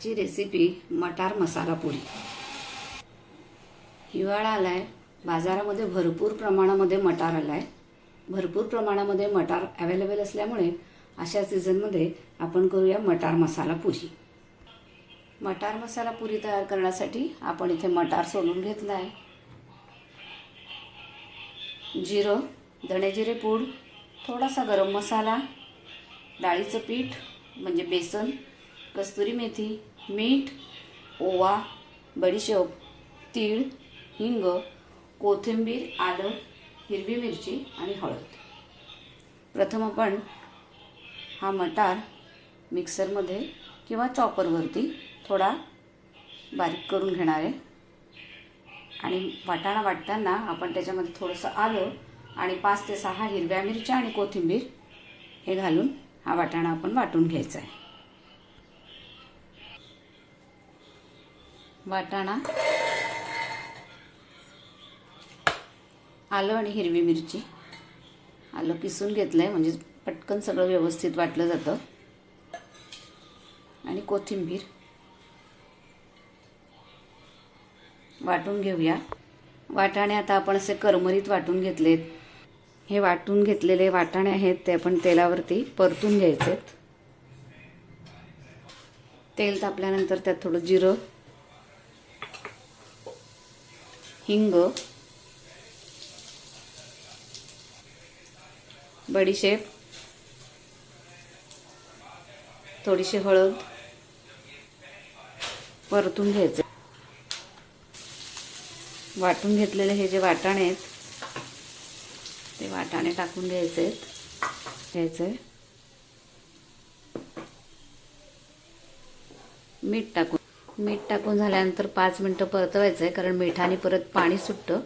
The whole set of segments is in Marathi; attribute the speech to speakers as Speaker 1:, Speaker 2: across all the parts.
Speaker 1: आजची रेसिपी मटार मसाला पुरी. हिवाळा आहे बाजारामध्ये भरपूर प्रमाणामध्ये मटार आला आहे भरपूर प्रमाणामध्ये मटार अवेलेबल असल्यामुळे अशा सीझनमध्ये आपण करूया मटार मसाला पुरी. मटार मसाला पुरी तयार करण्यासाठी आपण इथे मटार सोलून घेतला आहे. जिरं दणेजिरे पूड थोडासा गरम मसाला डाळीचं पीठ म्हणजे बेसन कस्तुरी मेथी मीठ ओवा बडीशेप तीळ हिंग कोथिंबीर आलं हिरवी मिरची आणि हळद. प्रथम आपण हा मटार मिक्सरमध्ये किंवा चॉपरवरती थोडा बारीक करून घेणार आहे. आणि वाटाणा वाटताना आपण त्याच्यामध्ये थोडंसं आलं आणि पाच ते सहा हिरव्या मिरच्या आणि कोथिंबीर हे घालून हा वाटाणा आपण वाटून घ्यायचा आहे. वाटाणा आलं आणि हिरवी मिरची. आलं किसून घेतलं आहे म्हणजे पटकन सगळं व्यवस्थित वाटलं जातं. आणि कोथिंबीर वाटून घेऊया. वाटाणे आता आपण असे करमरीत वाटून घेतलेत. हे वाटून घेतलेले वाटाणे आहेत ते आपण तेलावरती परतून घ्यायचे तेल तापल्यानंतर त्यात थोडं जिरं हिंग बडीशेप थोडीशी हळद परतून घ्यायचं. वाटून घेतलेले हे जे वाटाणे आहेत ते वाटाणे टाकून घ्यायचे आहेत. घ्यायचे मीठ टाकून. मीठ टाकून झाल्यानंतर पाच मिनटं परतवायचं आहे कारण मिठाने परत पाणी सुटतं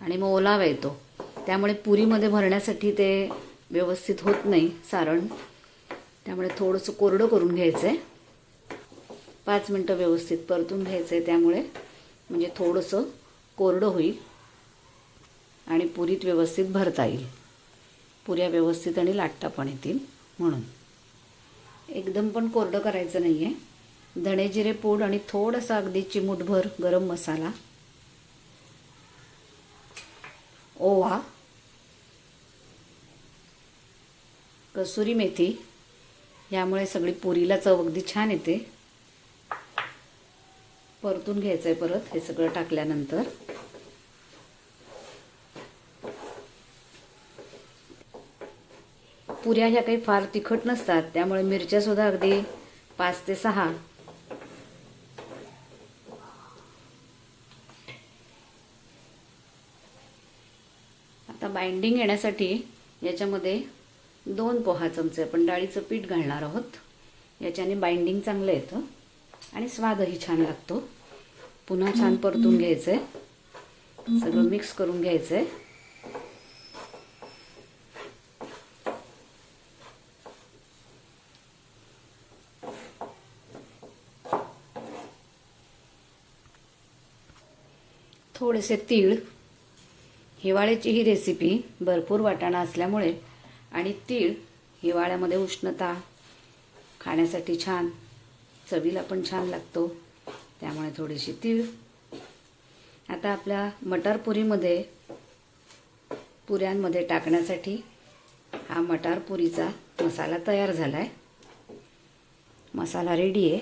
Speaker 1: आणि मग ओलावा येतो. त्यामुळे पुरीमध्ये भरण्यासाठी ते व्यवस्थित होत नाही सारण. त्यामुळे थोडंसं कोरडं करून घ्यायचं आहे पाच मिनटं व्यवस्थित परतून घ्यायचं आहे त्यामुळे म्हणजे थोडंसं कोरडं होईल आणि पुरीत व्यवस्थित भरता येईल. पुऱ्या व्यवस्थित आणि लाटता पण येतील म्हणून. एकदम पण कोरडं करायचं नाही आहे धणे जिरे पूड आणि थोडंसं अगदी चिमूटभर गरम मसाला. ओवा. कसुरी मेथी. यामुळे सगळी पुरीला चव अगदी छान येते. परतून घ्यायचं आहे परत हे सगळं टाकल्यानंतर. पुऱ्या ह्या काही फार तिखट नसतात त्यामुळे मिरच्या सुद्धा अगदी पाच ते सहा आता बाइंडिंग येण्यासाठी याच्यामध्ये दोन पोहा चमचे. आपण डाळीचं पीठ घालणार आहोत. याच्याने बाइंडिंग चांगलं येतं. आणि स्वादही छान लागतो. पुन्हा छान परतून घ्यायचंय. सगळं मिक्स करून घ्यायचंय. थोडेसे तीळ. हिवाळ्याची ही रेसिपी भरपूर वाटाणा असल्यामुळे आणि तीळ हिवाळ्यामध्ये उष्णता खाण्यासाठी छान चवीला पण छान लागतो. त्यामुळे थोडीशी तीळ. आता आपल्या मटार पुरीमध्ये पुऱ्यांमध्ये टाकण्यासाठी हा मटार पुरीचा मसाला तयार झाला आहे मसाला रेडी आहे.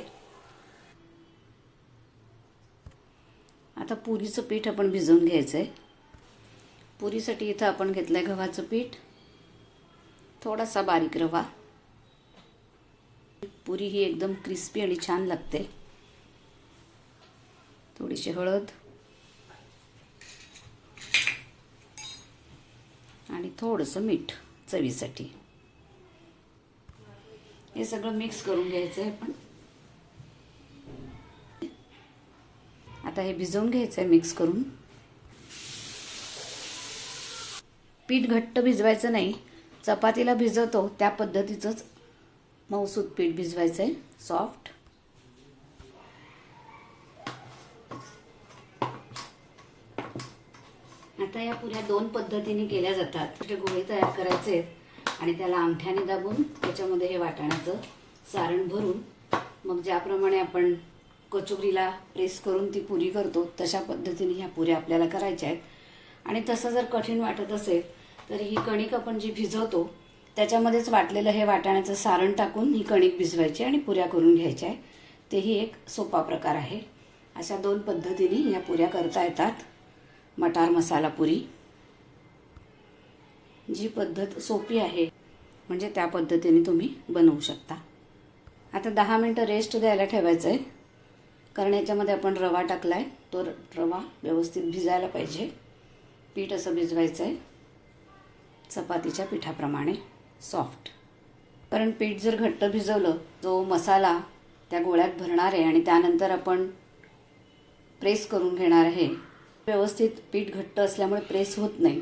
Speaker 1: आता पुरीचं पीठ आपण भिजवून घ्यायचं आहे पुरीसाठी इथं आपण घेतलं आहे गव्हाचं पीठ. थोडासा बारीक रवा. पुरी ही एकदम क्रिस्पी आणि छान लागते. थोडीशी हळद. आणि थोडंसं मीठ चवीसाठी. हे सगळं मिक्स करून घ्यायचं आहे आपण. आता हे भिजवून घ्यायचं आहे मिक्स करून. पीठ घट्ट भिजवायचं नाही. चपातीला भिजवतो त्या पद्धतीचंच मऊसूत पीठ भिजवायचं आहे सॉफ्ट आता या पुऱ्या दोन पद्धतीने केल्या जातात. गोळे तयार करायचे आहेत आणि त्याला अंगठ्याने दाबून त्याच्यामध्ये हे वाटाण्याचं सारण भरून मग ज्याप्रमाणे आपण कचोरीला प्रेस करून ती पुरी करतो तशा पद्धतीने ह्या पुऱ्या आपल्याला करायच्या आहेत. आणि तसं जर कठीण वाटत असेल तर ही कणिक आपण जी भिजवतो त्याच्यामध्येच वाटलेलं हे वाटाण्याचं सारण टाकून ही कणिक भिजवायची आणि पुऱ्या करून घ्यायच्या आहे तेही एक सोपा प्रकार आहे. अशा दोन पद्धतीने ह्या पुऱ्या करता येतात. मटार मसाला पुरी. जी पद्धत सोपी आहे म्हणजे त्या पद्धतीने तुम्ही बनवू शकता. आता दहा मिनटं रेस्ट द्यायला ठेवायचं आहे कारण याच्यामध्ये आपण रवा टाकला आहे तो र- रवा व्यवस्थित भिजायला पाहिजे. पीठ असं भिजवायचं आहे चपातीच्या पिठाप्रमाणे सॉफ्ट कारण पीठ जर घट्ट भिजवलं तो मसाला त्या गोळ्यात भरणार आहे आणि त्यानंतर आपण प्रेस करून घेणार आहे व्यवस्थित पीठ घट्ट असल्यामुळे प्रेस होत नाही.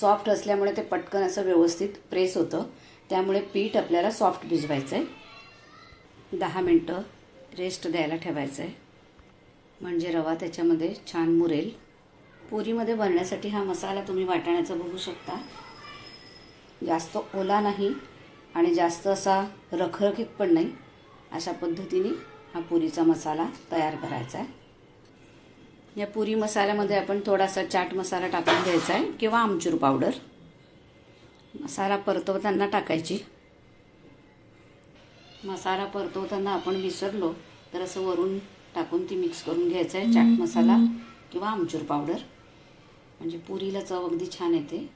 Speaker 1: सॉफ्ट असल्यामुळे ते पटकन असं व्यवस्थित प्रेस होतं. त्यामुळे पीठ आपल्याला सॉफ्ट भिजवायचं आहे दहा मिनटं रेस्ट द्यायला ठेवायचं आहे म्हणजे रवा त्याच्यामध्ये छान मुरेल. पुरीमध्ये भरण्यासाठी हा मसाला तुम्ही वाटाण्याचा बघू शकता. जास्त ओला नाही आणि जास्त असा रखरखीत पण नाही. अशा पद्धतीने हा पुरीचा मसाला तयार करायचा आहे. या पुरी मसाल्यामध्ये आपण थोडासा चाट मसाला टाकून घ्यायचा आहे किंवा आमचूर पावडर. मसाला परतवताना टाकायची. मसाला परतवताना आपण विसरलो तर असं वरून टाकून ती मिक्स करून घ्यायचं आहे चाट मसाला किंवा आमचूर पावडर. म्हणजे पुरीला चव अगदी छान येते.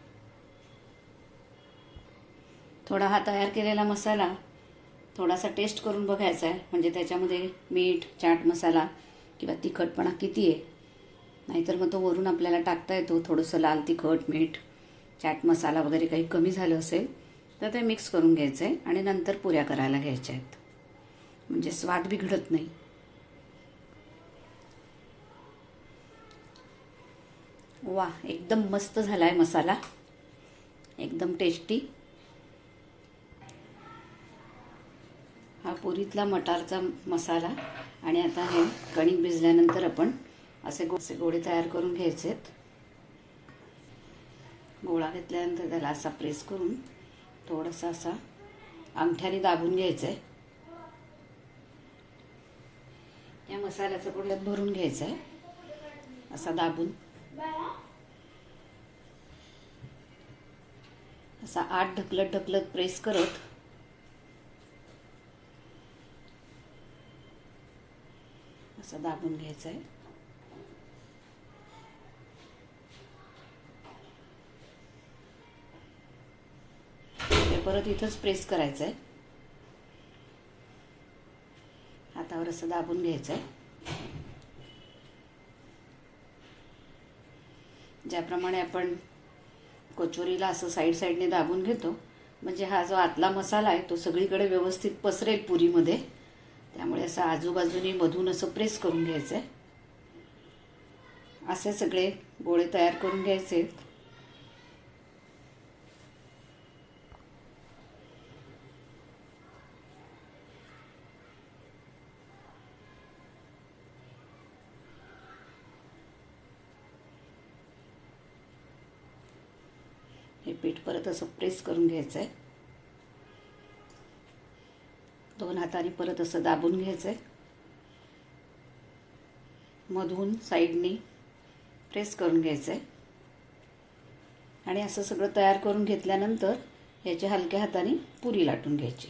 Speaker 1: थोडा हा तयार केलेला मसाला थोडासा टेस्ट करून बघायचा आहे. म्हणजे त्याच्यामध्ये मीठ चाट मसाला किंवा तिखटपणा किती आहे. नाहीतर मग तो वरून आपल्याला टाकता येतो. थोडंसं लाल तिखट मीठ चाट मसाला वगैरे काही कमी झालं असेल तर ते मिक्स करून घ्यायचं आहे आणि नंतर पुऱ्या करायला घ्यायच्या आहेत. म्हणजे स्वाद बिघडत नाही. वा एकदम मस्त झाला आहे मसाला. एकदम टेस्टी हा पुरीतला मटारचा मसाला आणि आता हे कणिक भिजल्यानंतर आपण असे गो असे गोळे तयार करून घ्यायचे आहेत गोळा घेतल्यानंतर त्याला असा प्रेस करून थोडासा असा अंगठ्याने दाबून घ्यायचं आहे या मसाल्याचं गोळ्यात भरून घ्यायचं आहे असा दाबून. असा आठ ढकलत ढकलत प्रेस करत असं दाबून घ्यायचा आहे परत इथंच प्रेस करायचं आहे हातावर असं दाबून घ्यायचं आहे ज्याप्रमाणे आपण कचोरीला असं साईड साईडने दाबून घेतो म्हणजे हा जो आतला मसाला आहे तो सगळीकडे व्यवस्थित पसरेल पुरीमध्ये. त्यामुळे असं आजूबाजूनी मधून असं प्रेस करून घ्यायचं आहे असे सगळे गोळे तयार करून घ्यायचे. हे पीठ परत असं प्रेस करून घ्यायचं आहे दोन हाताने परत असं दाबून घ्यायचं आहे मधून साईडनी प्रेस करून घ्यायचं आहे आणि असं सगळं तयार करून घेतल्यानंतर याच्या हलक्या हाताने पुरी लाटून घ्यायची.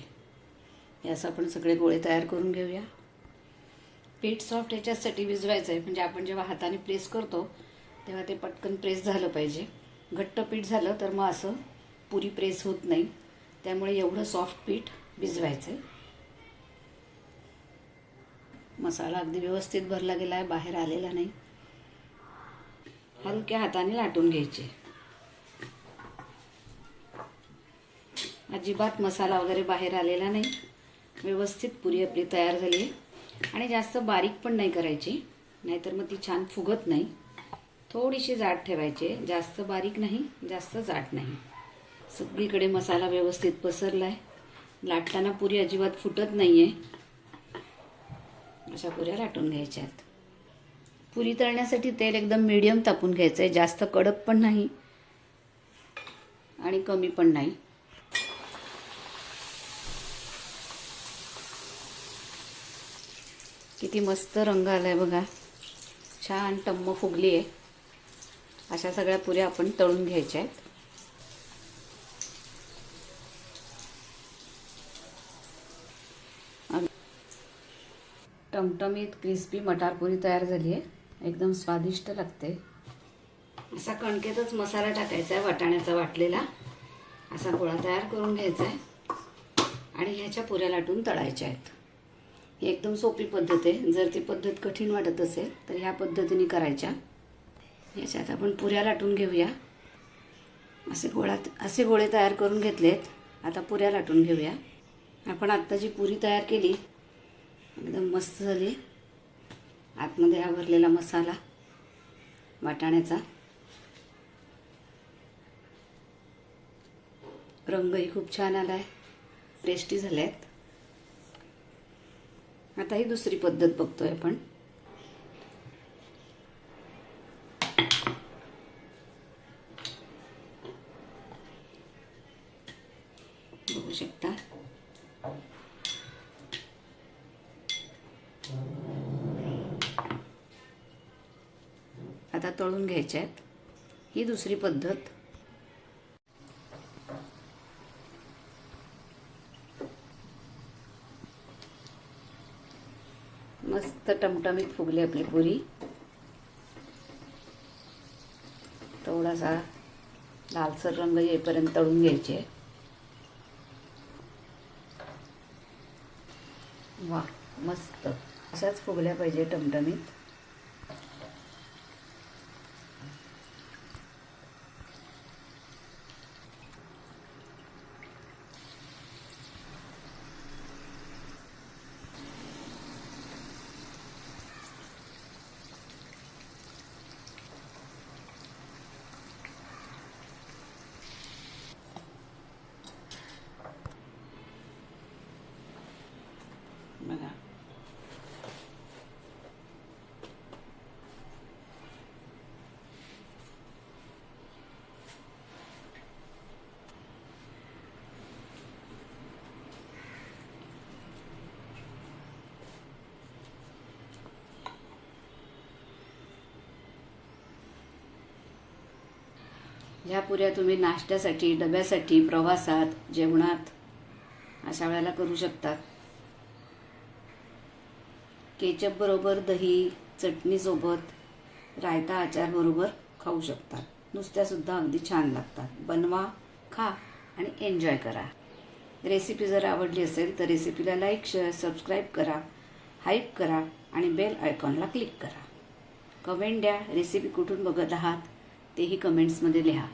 Speaker 1: हे असं आपण सगळे गोळे तयार करून घेऊया. पीठ सॉफ्ट याच्यासाठी भिजवायचं आहे म्हणजे आपण जेव्हा हाताने प्रेस करतो तेव्हा ते पटकन प्रेस झालं पाहिजे. घट्ट पीठ झालं तर मग असं पुरी प्रेस होत नाही. त्यामुळे एवढं सॉफ्ट पीठ भिजवायचं आहे मसाला अगदी व्यवस्थित भरला गेला आहे बाहेर आलेला नाही. हलक्या हाताने लाटून घ्यायचे. अजिबात मसाला वगैरे बाहेर आलेला नाही. व्यवस्थित पुरी आपली तयार झाली आहे. आणि जास्त बारीक पण नाही करायची नाहीतर मग ती छान फुगत नाही. थोडीशी जाड ठेवायची जास्त बारीक नाही जास्त जाड नाही. सगळीकडे मसाला व्यवस्थित पसरला आहे लाटताना पुरी अजिबात फुटत नाही आहे अशा पुऱ्या लाटून घ्यायच्या आहेत पुरी तळण्यासाठी तेल एकदम मिडियम तापून घ्यायचं आहे जास्त कडक पण नाही आणि कमी पण नाही. किती मस्त रंग आला आहे बघा. छान टम्म फुगली आहे अशा सगळ्या पुऱ्या आपण तळून घ्यायच्या आहेत टमटमीत क्रिस्पी मटारपुरी तयार झाली आहे. एकदम स्वादिष्ट लागते. असा कणकेतच मसाला टाकायचा आहे वाटाण्याचा वाटलेला. असा गोळा तयार करून घ्यायचा आहे. आणि ह्याच्या पुऱ्या लाटून तळायच्या आहेत. ही एकदम सोपी पद्धत आहे. जर ती पद्धत कठीण वाटत असेल तर ह्या पद्धतीने करायच्या. याच्यात आपण पुऱ्या लाटून घेऊया. असे गोळा असे गोळे तयार करून घेतलेत. आता पुऱ्या लाटून घेऊया. आपण आत्ता जी पुरी तयार केली. एकदम मस्त झाली. आतमध्ये हा भरलेला मसाला वाटाण्याचा. रंगही खूप छान आला आहे टेस्टी झाल्या आहेत आता ही दुसरी पद्धत बघतोय आपण. बघू शकता. तळून घ्यायच्या आहेत. ही दुसरी पद्धत. मस्त टमटमीत फुगली आपली पुरी. थोडासा लालसर रंग येईपर्यंत तळून घ्यायचे. वा मस्त. अशाच फुगल्या पाहिजे टमटमीत बघा ह्या पुऱ्या तुम्ही नाश्त्यासाठी डब्यासाठी प्रवासात जेवणात अशा वेळेला करू शकतात केचप बरोबर दही चटणीसोबत रायता आचार बरोबर खाऊ शकतात नुसत्यासुद्धा अगदी छान लागतात. बनवा खा आणि एन्जॉय करा. रेसिपी जर आवडली असेल तर रेसिपीला लाईक शेअर सबस्क्राईब करा हाईप करा आणि बेल आयकॉनला क्लिक करा. कमेंट द्या. रेसिपी कुठून बघत आहात? तेही कमेंट्समध्ये लिहा.